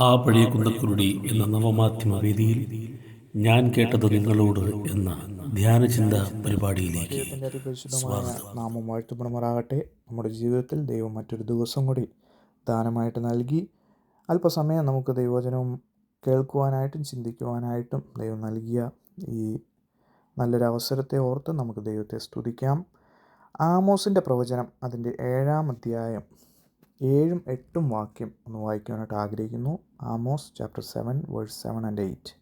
ആ പഴയ കുന്തക്കുരുടി എന്ന നവമാധ്യമ വേദിയിൽ ഞാൻ കേട്ടത് നിങ്ങളോട് എന്ന ധ്യാനചിന്ത പരിപാടിയിലേക്ക് നാമം വാഴ്ത്തപ്പെടുമാറാകട്ടെ നമ്മുടെ ജീവിതത്തിൽ ദൈവം മറ്റൊരു ദിവസം കൂടി ദാനമായിട്ട് നൽകി. അല്പസമയം നമുക്ക് ദൈവവചനവും കേൾക്കുവാനായിട്ടും ചിന്തിക്കുവാനായിട്ടും ദൈവം നൽകിയ ഈ നല്ലൊരു അവസരത്തെ ഓർത്ത് നമുക്ക് ദൈവത്തെ സ്തുതിക്കാം. ആമോസിന്റെ പ്രവചനം അതിന്റെ ഏഴാം അധ്യായം ഏഴും എട്ടും വാക്യം ഒന്ന് വായിക്കുവാനായിട്ട് ആഗ്രഹിക്കുന്നു. Amos chapter seven verse seven and eight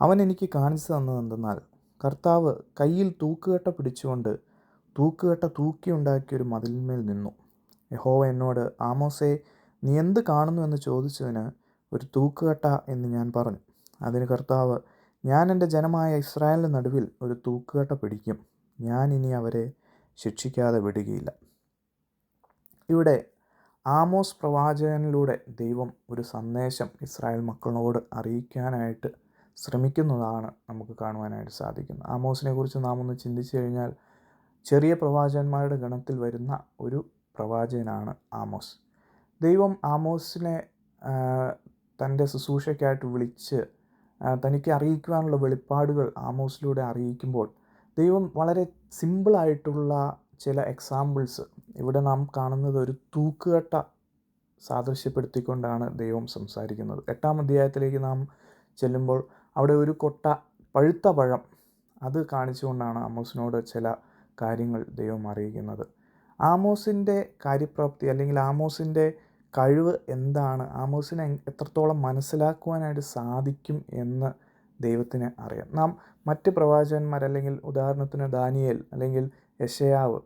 അവൻ എനിക്ക് കാണിച്ചു തന്നത് എന്തെന്നാൽ കർത്താവ് കയ്യിൽ തൂക്കുകെട്ട പിടിച്ചുകൊണ്ട് തൂക്കുകെട്ട തൂക്കി ഉണ്ടാക്കിയൊരു മതിലിന്മേൽ നിന്നു. യഹോവ എന്നോട് ആമോസെ നീ എന്ത് കാണുന്നു? എന്ന് ചോദിച്ചതിന് ഒരു തൂക്കുകട്ട എന്ന് ഞാൻ പറഞ്ഞു. അതിന് കർത്താവ് ഞാൻ എന്റെ ജനമായ ഇസ്രായേലിന്റെ നടുവിൽ ഒരു തൂക്കുകട്ട പിടിക്കും. ഞാൻ ഇനി അവരെ ശിക്ഷിക്കാതെ വിടുകയില്ല. ഇവിടെ ആമോസ് പ്രവാചകനിലൂടെ ദൈവം ഒരു സന്ദേശം ഇസ്രായേൽ മക്കളോട് അറിയിക്കാനായിട്ട് ശ്രമിക്കുന്നതാണ് നമുക്ക് കാണുവാനായിട്ട് സാധിക്കുന്നത്. ആമോസിനെ കുറിച്ച് നാം ഒന്ന് ചിന്തിച്ചു കഴിഞ്ഞാൽ ചെറിയ പ്രവാചകന്മാരുടെ ഗണത്തിൽ വരുന്ന ഒരു പ്രവാചകനാണ് ആമോസ്. ദൈവം ആമോസിനെ തന്റെ ശുശ്രൂഷയ്ക്കായിട്ട് വിളിച്ച് തനിക്ക് അറിയിക്കുവാനുള്ള വെളിപ്പാടുകൾ ആമോസിലൂടെ അറിയിക്കുമ്പോൾ ദൈവം വളരെ സിമ്പിളായിട്ടുള്ള ചില എക്സാമ്പിൾസ് ഇവിടെ നാം കാണുന്നത് ഒരു തൂക്കുകെട്ട സാദൃശ്യപ്പെടുത്തിക്കൊണ്ടാണ് ദൈവം സംസാരിക്കുന്നത്. എട്ടാം അധ്യായത്തിലേക്ക് നാം ചെല്ലുമ്പോൾ അവിടെ ഒരു കൊട്ട പഴുത്ത പഴം അത് കാണിച്ചുകൊണ്ടാണ് ആമോസിനോട് ചില കാര്യങ്ങൾ ദൈവം അറിയിക്കുന്നത്. ആമോസിന്റെ കാര്യപ്രാപ്തി അല്ലെങ്കിൽ ആമോസിന്റെ കഴിവ് എന്താണ്? ആമോസിനെ എത്രത്തോളം മനസ്സിലാക്കുവാനായിട്ട് സാധിക്കും എന്ന് ദൈവത്തിന് അറിയാം. നാം മറ്റ് പ്രവാചകന്മാർ അല്ലെങ്കിൽ ഉദാഹരണത്തിന് ദാനിയേൽ അല്ലെങ്കിൽ യശയാവ്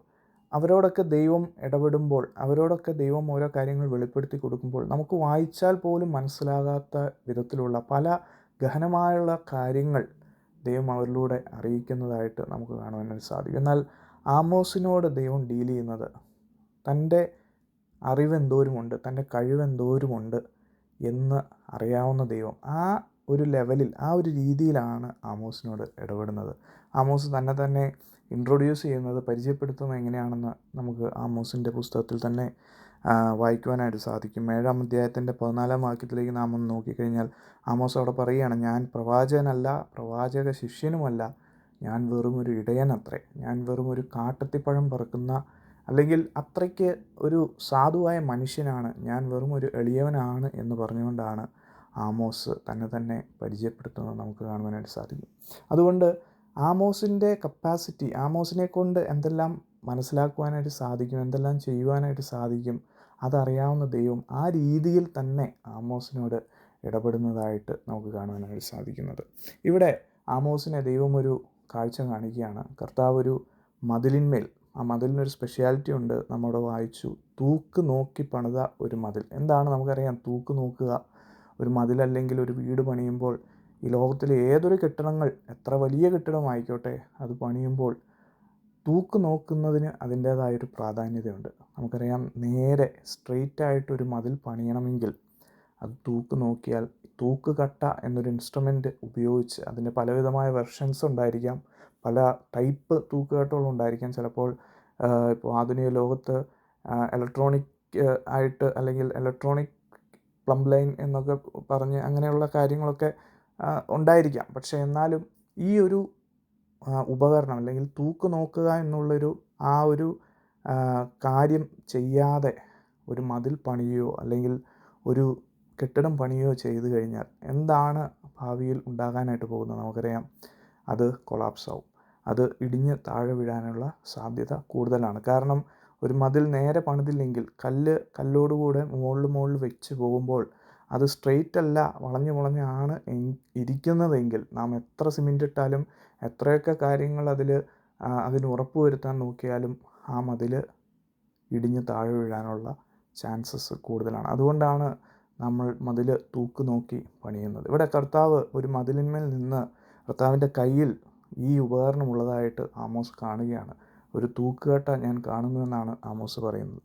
അവരോടൊക്കെ ദൈവം ഇടപെടുമ്പോൾ അവരോടൊക്കെ ദൈവം ഓരോ കാര്യങ്ങൾ വെളിപ്പെടുത്തി കൊടുക്കുമ്പോൾ നമുക്ക് വായിച്ചാൽ പോലും മനസ്സിലാകാത്ത വിധത്തിലുള്ള പല ഗഹനമായുള്ള കാര്യങ്ങൾ ദൈവം അവരിലൂടെ അറിയിക്കുന്നതായിട്ട് നമുക്ക് കാണുവാനായിട്ട് സാധിക്കും. എന്നാൽ ആമോസിനോട് ദൈവം ഡീൽ ചെയ്യുന്നത് തന്റെ അറിവ് എന്തോരുമുണ്ട് തന്റെ കഴിവ് എന്തോരുമുണ്ട് എന്ന് അറിയാവുന്ന ദൈവം ആ ഒരു ലെവലിൽ ആ ഒരു രീതിയിലാണ് ആമോസിനോട് ഇടപെടുന്നത്. ആമോസ് തന്നെ തന്നെ ഇൻട്രൊഡ്യൂസ് ചെയ്യുന്നത് പരിചയപ്പെടുത്തുന്നത് എങ്ങനെയാണെന്ന് നമുക്ക് ആമോസിന്റെ പുസ്തകത്തിൽ തന്നെ വായിക്കുവാനായിട്ട് സാധിക്കും. ഏഴാം അധ്യായത്തിന്റെ പതിനാലാം വാക്യത്തിലേക്ക് നാം ഒന്ന് നോക്കിക്കഴിഞ്ഞാൽ ആമോസ് അവിടെ പറയുകയാണ് ഞാൻ പ്രവാചകനല്ല പ്രവാചക ശിഷ്യനുമല്ല ഞാൻ വെറും ഒരു ഇടയനത്രേ. ഞാൻ വെറും ഒരു കാട്ടത്തിപ്പഴം പറക്കുന്ന അല്ലെങ്കിൽ അത്രയ്ക്ക് ഒരു സാധുവായ മനുഷ്യനാണ് ഞാൻ വെറും ഒരു എളിയവനാണ് എന്ന് പറഞ്ഞുകൊണ്ടാണ് ആമോസ് തന്നെ തന്നെ പരിചയപ്പെടുത്തുന്നത് നമുക്ക് കാണുവാനായിട്ട് സാധിക്കും. അതുകൊണ്ട് ആമോസിന്റെ കപ്പാസിറ്റി ആമോസിനെ കൊണ്ട് എന്തെല്ലാം മനസ്സിലാക്കുവാനായിട്ട് സാധിക്കും എന്തെല്ലാം ചെയ്യുവാനായിട്ട് സാധിക്കും അതറിയാവുന്ന ദൈവം ആ രീതിയിൽ തന്നെ ആമോസിനോട് ഇടപെടുന്നതായിട്ട് നമുക്ക് കാണുവാനായിട്ട് സാധിക്കുന്നത്. ഇവിടെ ആമോസിനെ ദൈവം ഒരു കാഴ്ച കാണിക്കുകയാണ്. കർത്താവ് ഒരു മതിലിന്മേൽ ആ മതിലിനൊരു സ്പെഷ്യാലിറ്റി ഉണ്ട്. നമ്മുടെ വായിച്ചു. തൂക്ക് നോക്കി പണിത ഒരു മതിൽ. എന്താണ് നമുക്കറിയാം? തൂക്ക് നോക്കുക ഒരു മതിലല്ലെങ്കിൽ ഒരു വീട് പണിയുമ്പോൾ ഈ ലോകത്തിലെ ഏതൊരു കെട്ടിടങ്ങൾ എത്ര വലിയ കെട്ടിടമായിക്കോട്ടെ അത് പണിയുമ്പോൾ തൂക്ക് നോക്കുന്നതിന് അതിന്റേതായൊരു പ്രാധാന്യതയുണ്ട്. നമുക്കറിയാം നേരെ സ്ട്രെയിറ്റ് ആയിട്ടൊരു മതിൽ പണിയണമെങ്കിൽ അത് തൂക്ക് നോക്കിയാൽ തൂക്ക് കട്ട എന്നൊരു ഇൻസ്ട്രുമെന്റ് ഉപയോഗിച്ച് അതിന്റെ പലവിധമായ വെർഷൻസ് ഉണ്ടായിരിക്കാം. പല ടൈപ്പ് തൂക്കുകെട്ടുകളും ഉണ്ടായിരിക്കാം. ചിലപ്പോൾ ഇപ്പോൾ ആധുനിക ലോകത്ത് ഇലക്ട്രോണിക് ആയിട്ട് അല്ലെങ്കിൽ ഇലക്ട്രോണിക് പ്ലം ലൈൻ എന്നൊക്കെ പറഞ്ഞ് അങ്ങനെയുള്ള കാര്യങ്ങളൊക്കെ ഉണ്ടായിരിക്കാം. പക്ഷേ എന്നാലും ഈ ഒരു ഉപകരണം അല്ലെങ്കിൽ തൂക്ക് നോക്കുക എന്നുള്ളൊരു ആ ഒരു കാര്യം ചെയ്യാതെ ഒരു മതിൽ പണിയോ അല്ലെങ്കിൽ ഒരു കെട്ടിടം പണിയോ ചെയ്തു കഴിഞ്ഞാൽ എന്താണ് ഭാവിയിൽ ഉണ്ടാകാനായിട്ട് പോകുന്നത്? നമുക്കറിയാം. അത് കൊളാപ്സ് ആവും. അത് ഇടിഞ്ഞ് താഴെ വീഴാനുള്ള സാധ്യത കൂടുതലാണ്. കാരണം ഒരു മതിൽ നേരെ പണിതില്ലെങ്കിൽ കല്ല് കല്ലോടുകൂടെ മുകളിൽ മുകളിൽ വെച്ച് പോകുമ്പോൾ അത് സ്ട്രെയിറ്റ് അല്ല വളഞ്ഞു വളഞ്ഞാണ് ഇരിക്കുന്നതെങ്കിൽ നാം എത്ര സിമെന്റ് ഇട്ടാലും എത്രയൊക്കെ കാര്യങ്ങൾ അതിൽ അതിന് ഉറപ്പ് വരുത്താൻ നോക്കിയാലും ആ മതിൽ ഇടിഞ്ഞ് താഴെ വീഴാനുള്ള ചാൻസസ് കൂടുതലാണ്. അതുകൊണ്ടാണ് നമ്മൾ മതിൽ തൂക്ക് നോക്കി പണിയുന്നത്. ഇവിടെ കർത്താവ് ഒരു മതിലിന്മേൽ നിന്ന് കർത്താവിന്റെ കയ്യിൽ ഈ ഉപകരണമുള്ളതായിട്ട് ആമോസ് കാണുകയാണ്. ഒരു തൂക്കുകെട്ട ഞാൻ കാണുന്നുവെന്നാണ് ആമോസ് പറയുന്നത്.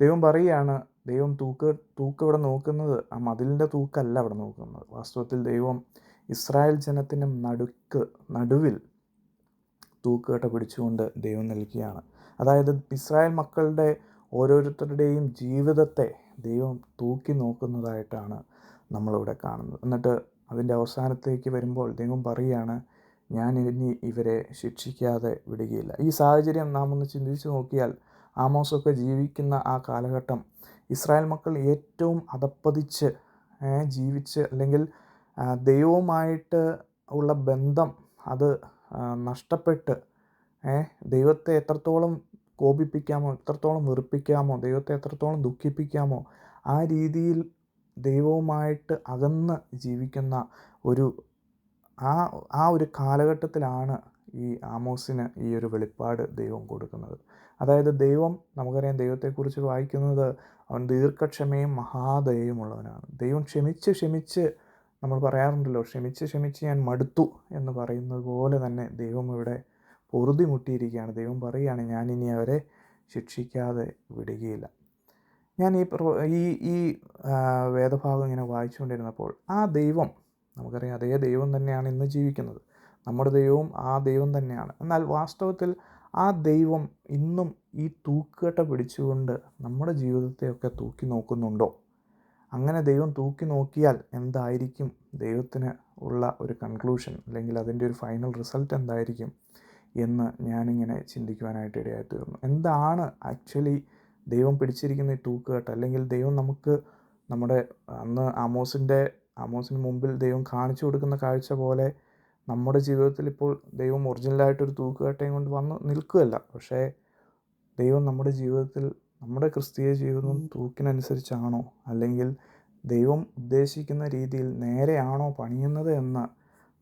ദൈവം പറയുകയാണ് ദൈവം തൂക്ക് തൂക്ക് ഇവിടെ നോക്കുന്നത് ആ മതിലിന്റെ തൂക്കല്ല അവിടെ നോക്കുന്നത്. വാസ്തവത്തിൽ ദൈവം ഇസ്രായേൽ ജനത്തിന്റെ നടുക്ക് നടുവിൽ തൂക്കുകട്ട പിടിച്ചുകൊണ്ട് ദൈവം നൽകിയാണ് അതായത് ഇസ്രായേൽ മക്കളുടെ ഓരോരുത്തരുടെയും ജീവിതത്തെ ദൈവം തൂക്കി നോക്കുന്നതായിട്ടാണ് നമ്മളിവിടെ കാണുന്നത്. എന്നിട്ട് അതിന്റെ അവസാനത്തേക്ക് വരുമ്പോൾ ദൈവം പറയുകയാണ് ഞാൻ ഇനി ഇവരെ ശിക്ഷിക്കാതെ വിടുകയില്ല. ഈ സാഹചര്യം നാം ഒന്ന് ചിന്തിച്ച് നോക്കിയാൽ ആമോസൊക്കെ ജീവിക്കുന്ന ആ കാലഘട്ടം ഇസ്രായേൽ മക്കൾ ഏറ്റവും അതപ്പതിച്ച് ജീവിച്ച് അല്ലെങ്കിൽ ദൈവവുമായിട്ട് ഉള്ള ബന്ധം അത് നഷ്ടപ്പെട്ട് ദൈവത്തെ എത്രത്തോളം കോപിപ്പിക്കാമോ എത്രത്തോളം വെറുപ്പിക്കാമോ ദൈവത്തെ എത്രത്തോളം ദുഃഖിപ്പിക്കാമോ ആ രീതിയിൽ ദൈവവുമായിട്ട് അകന്ന് ജീവിക്കുന്ന ഒരു ആ ആ ഒരു കാലഘട്ടത്തിലാണ് ഈ ആമോസിന് ഈ ഒരു വെളിപ്പാട് ദൈവം കൊടുക്കുന്നത്. അതായത് ദൈവം നമുക്കറിയാം ദൈവത്തെക്കുറിച്ച് വായിക്കുന്നത് അവൻ ദീർഘക്ഷമയും മഹാദയയുമുള്ളവനാണ്. ദൈവം ക്ഷമിച്ച് ക്ഷമിച്ച് നമ്മൾ പറയാറുണ്ടല്ലോ ക്ഷമിച്ച് ക്ഷമിച്ച് ഞാൻ മടുത്തു എന്ന് പറയുന്നത് പോലെ തന്നെ ദൈവം ഇവിടെ പൊറുതി മുട്ടിയിരിക്കുകയാണ് ദൈവം പറയുകയാണ് ഞാനിനി അവരെ ശിക്ഷിക്കാതെ വിടുകയില്ല. ഞാൻ ഈ ഈ ഈ വേദഭാഗം ഇങ്ങനെ വായിച്ചുകൊണ്ടിരുന്നപ്പോൾ ആ ദൈവം നമുക്കറിയാം അതേ ദൈവം തന്നെയാണ് ഇന്ന് ജീവിക്കുന്നത്. നമ്മുടെ ദൈവവും ആ ദൈവം തന്നെയാണ്. എന്നാൽ വാസ്തവത്തിൽ ആ ദൈവം ഇന്നും ഈ തൂക്കുകട്ട പിടിച്ചുകൊണ്ട് നമ്മുടെ ജീവിതത്തെയൊക്കെ തൂക്കി നോക്കുന്നുണ്ടോ? അങ്ങനെ ദൈവം തൂക്കി നോക്കിയാൽ എന്തായിരിക്കും ദൈവത്തിന് ഉള്ള ഒരു കൺക്ലൂഷൻ അല്ലെങ്കിൽ അതിന്റെ ഒരു ഫൈനൽ റിസൾട്ട് എന്തായിരിക്കും എന്ന് ഞാനിങ്ങനെ ചിന്തിക്കുവാനായിട്ട് ഇടയായി തീർന്നു. എന്താണ് ആക്ച്വലി ദൈവം പിടിച്ചിരിക്കുന്ന ഈ തൂക്കുകെട്ട്? അല്ലെങ്കിൽ ദൈവം നമുക്ക് നമ്മുടെ അന്ന് ആമോസിന്റെ ആമോസിന് മുമ്പിൽ ദൈവം കാണിച്ചു കൊടുക്കുന്ന കാഴ്ച പോലെ നമ്മുടെ ജീവിതത്തിൽ ഇപ്പോൾ ദൈവം ഒറിജിനലായിട്ടൊരു തൂക്കുകട്ടയും കൊണ്ട് വന്ന് നിൽക്കുകയല്ല. പക്ഷേ ദൈവം നമ്മുടെ ജീവിതത്തിൽ നമ്മുടെ ക്രിസ്തീയ ജീവിതം തൂക്കിനനുസരിച്ചാണോ? അല്ലെങ്കിൽ ദൈവം ഉദ്ദേശിക്കുന്ന രീതിയിൽ നേരെയാണോ പണിയുന്നത് എന്ന്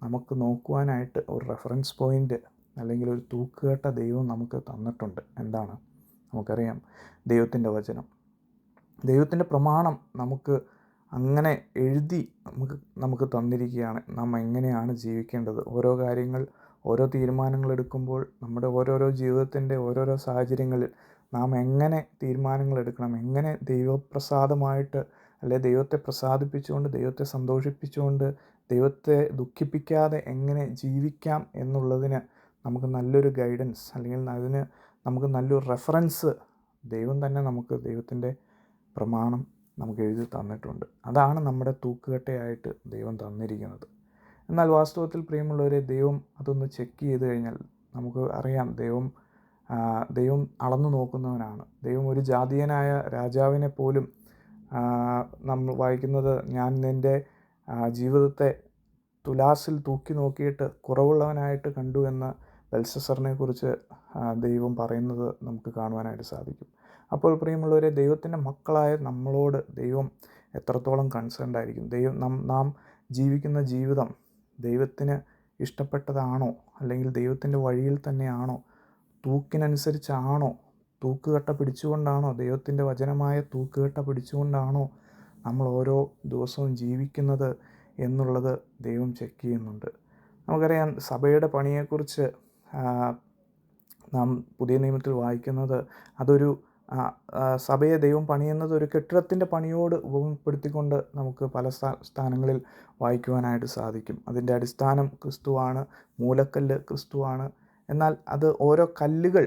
നമുക്ക് നോക്കുവാനായിട്ട് ഒരു റെഫറൻസ് പോയിന്റ് അല്ലെങ്കിൽ ഒരു തൂക്കുകെട്ട ദൈവം നമുക്ക് തന്നിട്ടുണ്ട്. എന്താണ്? നമുക്കറിയാം ദൈവത്തിന്റെ വചനം. ദൈവത്തിന്റെ പ്രമാണം നമുക്ക് അങ്ങനെ എഴുതി നമുക്ക് നമുക്ക് തന്നിരിക്കുകയാണ്. നാം എങ്ങനെയാണ് ജീവിക്കേണ്ടത്? ഓരോ കാര്യങ്ങൾ ഓരോ തീരുമാനങ്ങൾ എടുക്കുമ്പോൾ നമ്മുടെ ഓരോരോ ജീവിതത്തിന്റെ ഓരോരോ സാഹചര്യങ്ങളിൽ നാം എങ്ങനെ തീരുമാനങ്ങൾ എടുക്കണം? എങ്ങനെ ദൈവപ്രസാദമായിട്ട് അല്ലെ ദൈവത്തെ പ്രസാദിപ്പിച്ചുകൊണ്ട് ദൈവത്തെ സന്തോഷിപ്പിച്ചുകൊണ്ട് ദൈവത്തെ ദുഃഖിപ്പിക്കാതെ എങ്ങനെ ജീവിക്കാം എന്നുള്ളതിന് നമുക്ക് നല്ലൊരു ഗൈഡൻസ് അല്ലെങ്കിൽ അതിന് നമുക്ക് നല്ലൊരു റെഫറൻസ് ദൈവം തന്നെ നമുക്ക് ദൈവത്തിന്റെ പ്രമാണം നമുക്ക് എഴുതി തന്നിട്ടുണ്ട്. അതാണ് നമ്മുടെ തൂക്കുകെട്ടയായിട്ട് ദൈവം തന്നിരിക്കുന്നത്. എന്നാൽ വാസ്തവത്തിൽ പ്രിയമുള്ളവരെ ദൈവം അതൊന്ന് ചെക്ക് ചെയ്ത് കഴിഞ്ഞാൽ നമുക്ക് അറിയാം ദൈവം ദൈവം അളന്നു നോക്കുന്നവനാണ്. ദൈവം ഒരു ജാതീയനായ രാജാവിനെ പോലും നമ്മൾ വായിക്കുന്നത് ഞാൻ നിന്റെ ജീവിതത്തെ തുലാസിൽ തൂക്കി നോക്കിയിട്ട് കുറവുള്ളവനായിട്ട് കണ്ടു എന്ന് ബെൽസസറിനെ കുറിച്ച് ദൈവം പറയുന്നത് നമുക്ക് കാണുവാനായിട്ട് സാധിക്കും. അപ്പോൾ പ്രിയമുള്ളവരെ ദൈവത്തിന്റെ മക്കളായ നമ്മളോട് ദൈവം എത്രത്തോളം കൺസേൺഡ് ആയിരിക്കും? ദൈവം നാം നാം ജീവിക്കുന്ന ജീവിതം ദൈവത്തിന് ഇഷ്ടപ്പെട്ടതാണോ? അല്ലെങ്കിൽ ദൈവത്തിന്റെ വഴിയിൽ തന്നെയാണോ? തൂക്കിനനുസരിച്ചാണോ? തൂക്കുകെട്ട പിടിച്ചുകൊണ്ടാണോ? ദൈവത്തിന്റെ വചനമായ തൂക്കുകെട്ട പിടിച്ചുകൊണ്ടാണോ നമ്മൾ ഓരോ ദിവസവും ജീവിക്കുന്നത് എന്നുള്ളത് ദൈവം ചെക്ക് ചെയ്യുന്നുണ്ട്. നമുക്കറിയാം സഭയുടെ പണിയെക്കുറിച്ച് നാം പുതിയ നിയമത്തിൽ വായിക്കുന്നത് അതൊരു സഭയെ ദൈവം പണിയുന്നത് ഒരു കെട്ടിടത്തിന്റെ പണിയോട് ഉപമപ്പെടുത്തിക്കൊണ്ട് നമുക്ക് പല സ്ഥാ സ്ഥാനങ്ങളിൽ വായിക്കുവാനായിട്ട് സാധിക്കും. അതിന്റെ അടിസ്ഥാനം ക്രിസ്തുവാണ് മൂലക്കല്ല് ക്രിസ്തുവാണ്. എന്നാൽ അത് ഓരോ കല്ലുകൾ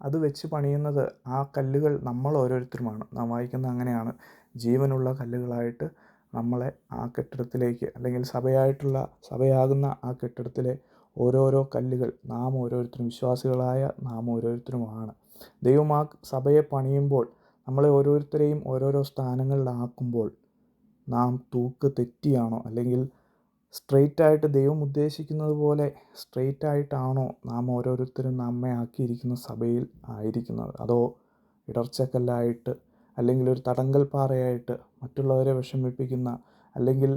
അത് വെച്ച് പണിയുന്നത് ആ കല്ലുകൾ നമ്മൾ ഓരോരുത്തരുമാണ്. നാം വായിക്കുന്ന അങ്ങനെയാണ്. ജീവനുള്ള കല്ലുകളായിട്ട് നമ്മളെ ആ കെട്ടിടത്തിലേക്ക് അല്ലെങ്കിൽ സഭയായിട്ടുള്ള സഭയാകുന്ന ആ കെട്ടിടത്തിലെ ഓരോരോ കല്ലുകൾ നാം ഓരോരുത്തരും വിശ്വാസികളായ നാം ഓരോരുത്തരുമാണ്. ദൈവം ആ സഭയെ പണിയുമ്പോൾ നമ്മളെ ഓരോരുത്തരെയും ഓരോരോ സ്ഥാനങ്ങളിലാക്കുമ്പോൾ നാം തൂക്ക് തെറ്റിയാണോ? അല്ലെങ്കിൽ സ്ട്രെയിറ്റായിട്ട് ദൈവം ഉദ്ദേശിക്കുന്നത് പോലെ സ്ട്രെയിറ്റായിട്ടാണോ നാം ഓരോരുത്തരും നമ്മെ ആക്കിയിരിക്കുന്ന സഭയിൽ ആയിരിക്കുന്നത്? അതോ ഇടർച്ചക്കല്ലായിട്ട് അല്ലെങ്കിൽ ഒരു തടങ്കൽ പാറയായിട്ട് മറ്റുള്ളവരെ വിഷമിപ്പിക്കുന്ന അല്ലെങ്കിൽ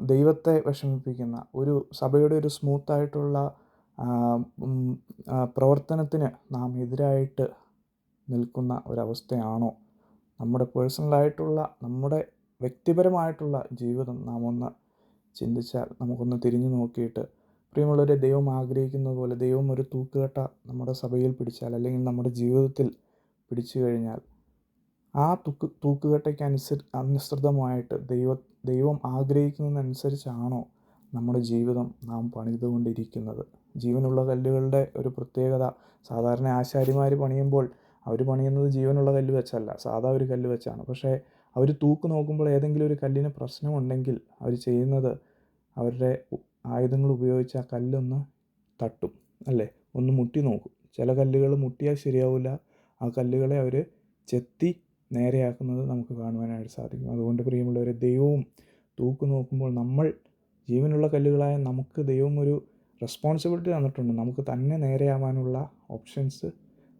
ദൈവത്തെ വിഷമിപ്പിക്കുന്ന ഒരു സഭയുടെ ഒരു സ്മൂത്തായിട്ടുള്ള പ്രവർത്തനത്തിന് നാം എതിരായിട്ട് നിൽക്കുന്ന ഒരവസ്ഥയാണോ? നമ്മുടെ പേഴ്സണലായിട്ടുള്ള നമ്മുടെ വ്യക്തിപരമായിട്ടുള്ള ജീവിതം നാം ഒന്ന് ചിന്തിച്ചാൽ നമുക്കൊന്ന് തിരിഞ്ഞു നോക്കിയിട്ട് പ്രിയമുള്ളവരെ ദൈവം ആഗ്രഹിക്കുന്നത് പോലെ ദൈവം ഒരു തൂക്കുകെട്ട നമ്മുടെ സഭയിൽ പിടിച്ചാൽ അല്ലെങ്കിൽ നമ്മുടെ ജീവിതത്തിൽ പിടിച്ചു കഴിഞ്ഞാൽ ആ തൂക്ക് തൂക്കുകെട്ടയ്ക്ക് അനുസരി അനുസൃതമായിട്ട് ദൈവ ദൈവം ആഗ്രഹിക്കുന്നതനുസരിച്ചാണോ നമ്മുടെ ജീവിതം നാം പണിതുകൊണ്ടിരിക്കുന്നത്? ജീവനുള്ള കല്ലുകളുടെ ഒരു പ്രത്യേകത. സാധാരണ ആശാരിമാർ പണിയുമ്പോൾ അവർ പണിയുന്നത് ജീവനുള്ള കല്ല് വെച്ചല്ല സാധാ ഒരു കല്ല് വെച്ചാണ്. പക്ഷേ അവർ തൂക്ക് നോക്കുമ്പോൾ ഏതെങ്കിലും ഒരു കല്ലിന് പ്രശ്നമുണ്ടെങ്കിൽ അവർ ചെയ്യുന്നത് അവരുടെ ആയുധങ്ങൾ ഉപയോഗിച്ച് ആ കല്ലൊന്ന് തട്ടും അല്ലേ? ഒന്ന് മുട്ടി നോക്കും. ചില കല്ലുകൾ മുട്ടിയാൽ ശരിയാവില്ല ആ കല്ലുകളെ അവർ ചെത്തി നേരെയാക്കുന്നത് നമുക്ക് കാണുവാനായിട്ട് സാധിക്കും. അതുകൊണ്ട് പ്രിയമുള്ളവരെ ദൈവവും തൂക്ക് നോക്കുമ്പോൾ നമ്മൾ ജീവനുള്ള കല്ലുകളായ നമുക്ക് ദൈവം ഒരു റെസ്പോൺസിബിലിറ്റി തന്നിട്ടുണ്ട്. നമുക്ക് തന്നെ നേരെയാവാനുള്ള ഓപ്ഷൻസ്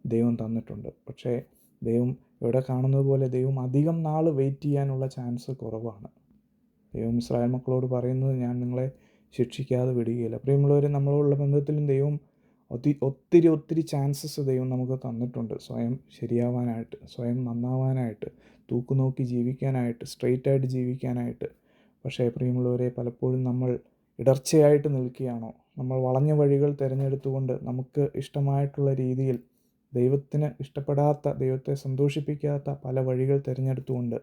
ദൈവം തന്നിട്ടുണ്ട്. പക്ഷേ ദൈവം ഇവിടെ കാണുന്നത് പോലെ ദൈവം അധികം നാൾ വെയിറ്റ് ചെയ്യാനുള്ള ചാൻസ് കുറവാണ്. ദൈവം ഇസ്രായേൽ മക്കളോട് പറയുന്നത് ഞാൻ നിങ്ങളെ ശിക്ഷിക്കാതെ വിടുകയില്ല. പ്രിയമുള്ളവർ നമ്മളുള്ള ബന്ധത്തിലും ദൈവം ഒത്തി ഒത്തിരി ഒത്തിരി ചാൻസസ് ദൈവം നമുക്ക് തന്നിട്ടുണ്ട്. സ്വയം ശരിയാവാനായിട്ട് സ്വയം നന്നാവാനായിട്ട് തൂക്കുനോക്കി ജീവിക്കാനായിട്ട് സ്ട്രെയിറ്റ് ആയിട്ട് ജീവിക്കാനായിട്ട്. പക്ഷേ പ്രിയമുള്ളവരെ പലപ്പോഴും നമ്മൾ ഇടർച്ചയായിട്ട് നിൽക്കുകയാണോ? നമ്മൾ വളഞ്ഞ വഴികൾ തിരഞ്ഞെടുത്തുകൊണ്ട് നമുക്ക് ഇഷ്ടമായിട്ടുള്ള രീതിയിൽ ദൈവത്തിന് ഇഷ്ടപ്പെടാത്ത ദൈവത്തെ സന്തോഷിപ്പിക്കാത്ത പല വഴികൾ തിരഞ്ഞെടുത്തുകൊണ്ട്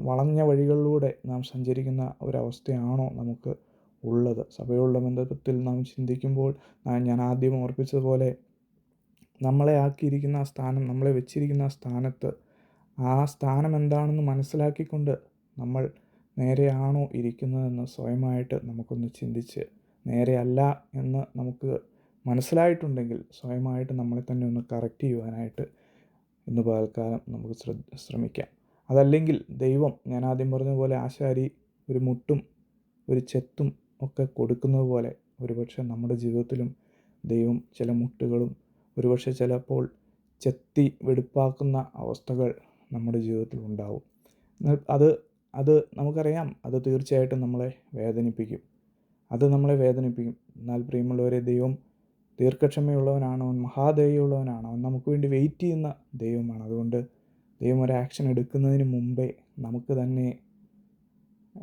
വളഞ്ഞ വഴികളിലൂടെ നാം സഞ്ചരിക്കുന്ന ഒരവസ്ഥയാണോ നമുക്ക് ഉള്ളത്? സഭയുള്ള ബന്ധത്തിൽ നാം ചിന്തിക്കുമ്പോൾ ഞാൻ ആദ്യം ഓർപ്പിച്ചതുപോലെ നമ്മളെ ആക്കിയിരിക്കുന്ന ആ സ്ഥാനം നമ്മളെ വെച്ചിരിക്കുന്ന ആ സ്ഥാനത്ത് ആ സ്ഥാനം എന്താണെന്ന് മനസ്സിലാക്കിക്കൊണ്ട് നമ്മൾ നേരെയാണോ ഇരിക്കുന്നതെന്ന് സ്വയമായിട്ട് നമുക്കൊന്ന് ചിന്തിച്ച് നേരെയല്ല എന്ന് നമുക്ക് മനസ്സിലായിട്ടുണ്ടെങ്കിൽ സ്വയമായിട്ട് നമ്മളെ തന്നെ ഒന്ന് കറക്റ്റ് ചെയ്യുവാനായിട്ട് ഇന്ന് പകൽക്കാലം നമുക്ക് ശ്രമിക്കാം. അതല്ലെങ്കിൽ ദൈവം ഞാൻ ആദ്യം പറഞ്ഞ പോലെ ആശാരി ഒരു മുട്ടും ഒരു ചെത്തും ഒക്കെ കൊടുക്കുന്നത് പോലെ ഒരുപക്ഷെ നമ്മുടെ ജീവിതത്തിലും ദൈവം ചില മുട്ടുകളും ഒരുപക്ഷെ ചിലപ്പോൾ ചെത്തി വെടുപ്പാക്കുന്ന അവസ്ഥകൾ നമ്മുടെ ജീവിതത്തിൽ ഉണ്ടാവും. അത് അത് നമുക്കറിയാം. അത് തീർച്ചയായിട്ടും നമ്മളെ വേദനിപ്പിക്കും. അത് നമ്മളെ വേദനിപ്പിക്കും. എന്നാൽ പ്രിയമുള്ളവരെ ദൈവം ദീർഘക്ഷമയുള്ളവനാണ് അവൻ നമുക്ക് വേണ്ടി വെയിറ്റ് ചെയ്യുന്ന ദൈവമാണ്. അതുകൊണ്ട് ദൈവം ഒരു ആക്ഷൻ എടുക്കുന്നതിന് മുമ്പേ നമുക്ക് തന്നെ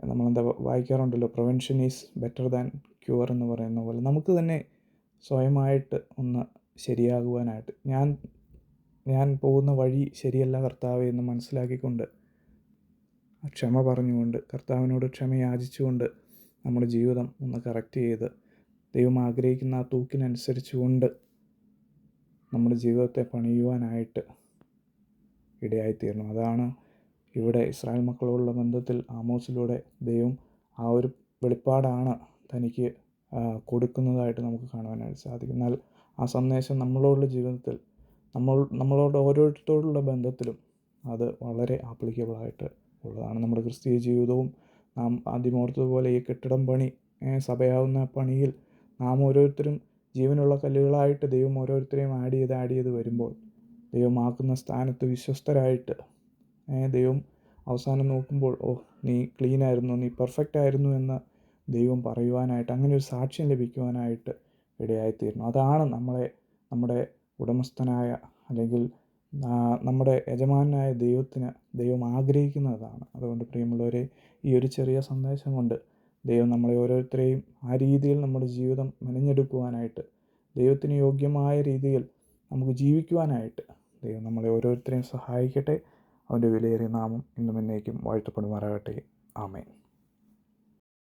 നമ്മളെന്താ വായിക്കാറുണ്ടല്ലോ prevention is better than cure എന്ന് പറയുന്ന പോലെ നമുക്ക് തന്നെ സ്വയമായിട്ട് ഒന്ന് ശരിയാകുവാനായിട്ട്. ഞാൻ ഞാൻ പോകുന്ന വഴി ശരിയല്ല കർത്താവ് എന്ന് മനസ്സിലാക്കിക്കൊണ്ട് ക്ഷമ പറഞ്ഞുകൊണ്ട് കർത്താവിനോട് ക്ഷമ യാചിച്ചുകൊണ്ട് നമ്മുടെ ജീവിതം ഒന്ന് കറക്റ്റ് ചെയ്ത് ദൈവം ആഗ്രഹിക്കുന്ന ആ തൂക്കിനനുസരിച്ച് കൊണ്ട് നമ്മുടെ ജീവിതത്തെ പണിയുവാനായിട്ട് ഇടയായിത്തീരണം. അതാണ് ഇവിടെ ഇസ്രായേൽ മക്കളോടുള്ള ബന്ധത്തിൽ ആമോസിലൂടെ ദൈവം ആ ഒരു വെളിപ്പാടാണ് തനിക്ക് കൊടുക്കുന്നതായിട്ട് നമുക്ക് കാണുവാനായിട്ട് സാധിക്കും. എന്നാൽ ആ സന്ദേശം നമ്മളോടുള്ള ജീവിതത്തിൽ നമ്മൾ നമ്മളോട് ഓരോരുത്തരോടുള്ള ബന്ധത്തിലും അത് വളരെ ആപ്ലിക്കബിളായിട്ട് ഉള്ളതാണ്. നമ്മുടെ ക്രിസ്തീയ ജീവിതവും നാം ആദ്യം ഓർത്തതുപോലെ ഈ കെട്ടിടം പണി സഭയാവുന്ന പണിയിൽ നാം ഓരോരുത്തരും ജീവനുള്ള കല്ലുകളായിട്ട് ദൈവം ഓരോരുത്തരെയും ആഡ് ചെയ്ത് ആഡ് ചെയ്ത് വരുമ്പോൾ ദൈവമാക്കുന്ന സ്ഥാനത്ത് വിശ്വസ്തരായിട്ട് ദൈവം അവസാനം നോക്കുമ്പോൾ ഓ നീ ക്ലീൻ ആയിരുന്നു നീ പെർഫെക്റ്റ് ആയിരുന്നു എന്ന് ദൈവം പറയുവാനായിട്ട് അങ്ങനെ ഒരു സാക്ഷ്യം ലഭിക്കുവാനായിട്ട് ഇടയായിത്തീരുന്നു. അതാണ് നമ്മളെ നമ്മുടെ ഉടമസ്ഥനായ അല്ലെങ്കിൽ നമ്മുടെ യജമാനായ ദൈവത്തിന് ദൈവം ആഗ്രഹിക്കുന്നതാണ്. അതുകൊണ്ട് പ്രിയമുള്ളവരെ ഈ ഒരു ചെറിയ സന്ദേശം കൊണ്ട് ദൈവം നമ്മളെ ഓരോരുത്തരെയും ആ രീതിയിൽ നമ്മുടെ ജീവിതം മെനഞ്ഞെടുക്കുവാനായിട്ട് ദൈവത്തിന് യോഗ്യമായ രീതിയിൽ നമുക്ക് ജീവിക്കുവാനായിട്ട് ദൈവം നമ്മളെ ഓരോരുത്തരെയും സഹായിക്കട്ടെ. അവന്റെ വിലയേറിയ നാമം ഇന്നും എന്നേക്കും വാഴ്ത്തപ്പെടുമാറാകട്ടെ. ആമേൻ.